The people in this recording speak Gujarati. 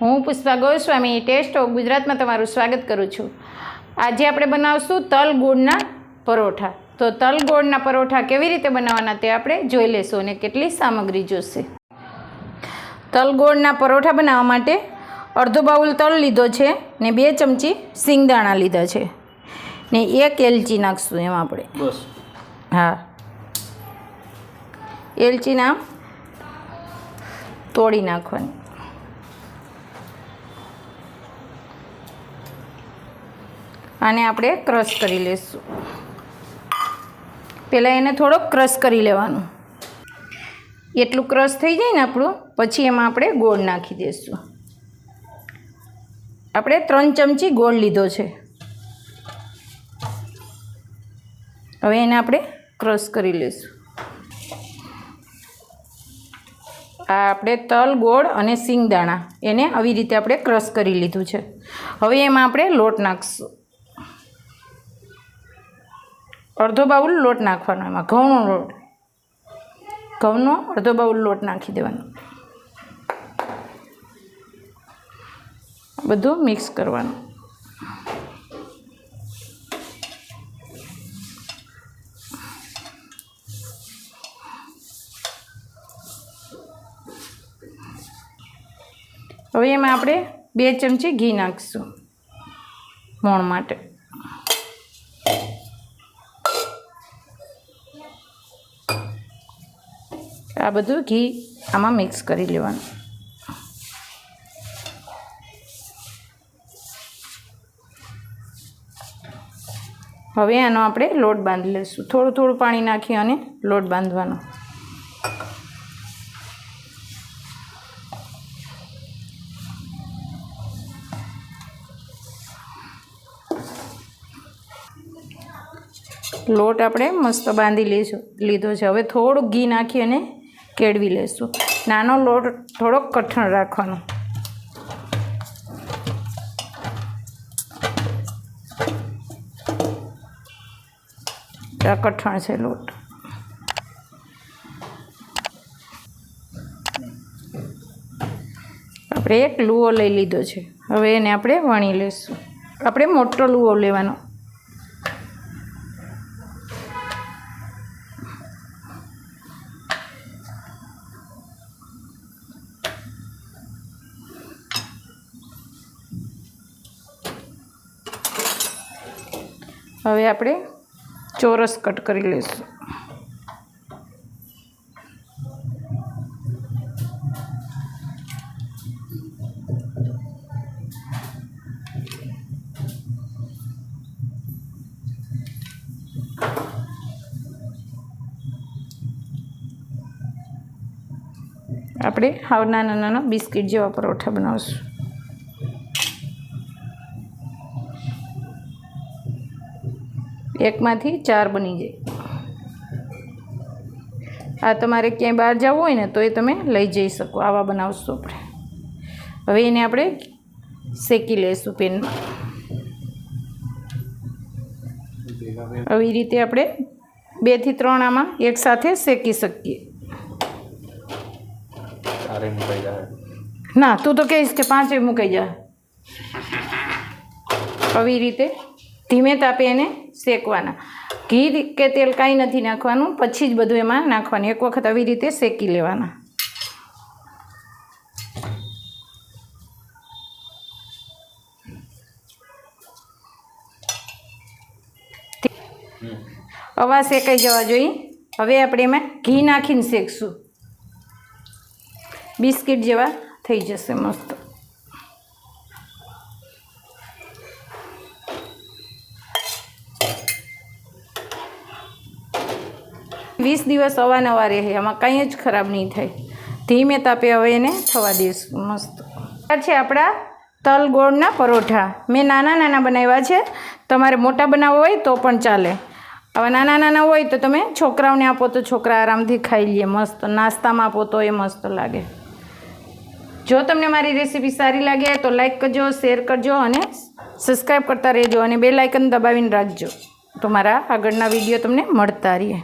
હું પુષ્પા ગોસ્વામી ટેસ્ટ ઓફ ગુજરાતમાં તમારું સ્વાગત કરું છું. આજે આપણે બનાવશું તલ ગોળના પરોઠા. તો તલ ગોળના પરોઠા કેવી રીતે બનાવવાના તે આપણે જોઈ લેશું અને કેટલી સામગ્રી જોશે. તલ ગોળના પરોઠા બનાવવા માટે અડધો બાઉલ તલ લીધો છે ને બે ચમચી સિંગદાણા લીધા છે. ને એક એલચી નાખશું એમાં આપણે. બસ. હા. એલચીના તોડી નાખવાની. આને આપણે ક્રશ કરી લઈશું પહેલાં એને થોડોક ક્રશ કરી લેવાનું. એટલું ક્રશ થઈ જાય ને આપણું, પછી એમાં આપણે ગોળ નાખી દઈશું આપણે ત્રણ ચમચી ગોળ લીધો છે. હવે એને આપણે ક્રશ કરી લઈશું આ આપણે તલ, ગોળ અને સિંગદાણા, એને આવી રીતે આપણે ક્રશ કરી લીધું છે. હવે એમાં આપણે લોટ નાખીશું. અડધો બાઉલ લોટ નાખવાનો એમાં, ઘઉંનો લોટ. ઘઉંનો અડધો બાઉલ લોટ નાખી દેવાનો. બધું મિક્સ કરવાનું. હવે એમાં આપણે બે ચમચી ઘી નાખીશું. મોણ માટે. આ બધું ઘી આમાં મિક્સ કરી લેવાનું. હવે આનો આપણે લોટ બાંધી લઈશું. થોડું થોડું પાણી નાખી અને લોટ બાંધવાનો. લોટ આપણે મસ્ત બાંધી લઈશું લીધો છે. હવે થોડુંક ઘી નાખી અને કેળવી લઈશું નાનો લોટ થોડોક કઠણ રાખવાનો. કઠણ છે લોટ. આપણે એક લુઓ લઈ લીધો છે. હવે એને આપણે વણી લઈશું આપણે મોટો લુઓ લેવાનો. હવે આપણે ચોરસ કટ કરી લઈશું. આપણે હાવ નાના નાના બિસ્કિટ જેવા પરોઠા બનાવશું. એકમાંથી ચાર બની જાય. આ તમારે ક્યાંય બહાર જવું હોય ને તો એ તમે લઈ જઈ શકો આવા બનાવશું આપણે. હવે એને આપણે શેકી લઈશું પેનમાં. આવી રીતે આપણે બેથી ત્રણ આમાં એકસાથે શેકી શકીએ. ના તું તો કહીશ કે પાંચે મુકાઈ જા આવી રીતે ધીમે તાપે એને શેકવાના. ઘી કે તેલ કાંઈ નથી નાખવાનું, પછી જ બધું એમાં નાખવાનું. એક વખત આવી રીતે શેકી લેવાના. અવા શેકાઈ જવા જોઈએ. હવે આપણે એમાં ઘી નાખીને શેકશું. બિસ્કિટ જેવા થઈ જશે મસ્ત. વીસ દિવસ અવાનવા રહે, એમાં કંઈ જ ખરાબ નહીં થાય. ધીમે તાપે હવે એને થવા દઈશું, મસ્ત. છે આપણા તલ ગોળના પરોઠા. મેં નાના નાના બનાવ્યા છે. તમારે મોટા બનાવવા હોય તો પણ ચાલે. હવે નાના નાના હોય તો તમે છોકરાઓને આપો તો છોકરા આરામથી ખાઈ લે, મસ્ત. નાસ્તામાં આપો તો એ મસ્ત લાગે. જો તમને મારી રેસીપી સારી લાગે તો લાઇક કરજો, શેર કરજો અને સબસ્ક્રાઈબ કરતા રહેજો અને બે લાઇકન દબાવીને રાખજો. તો મારા આગળના વીડિયો તમને મળતા રહે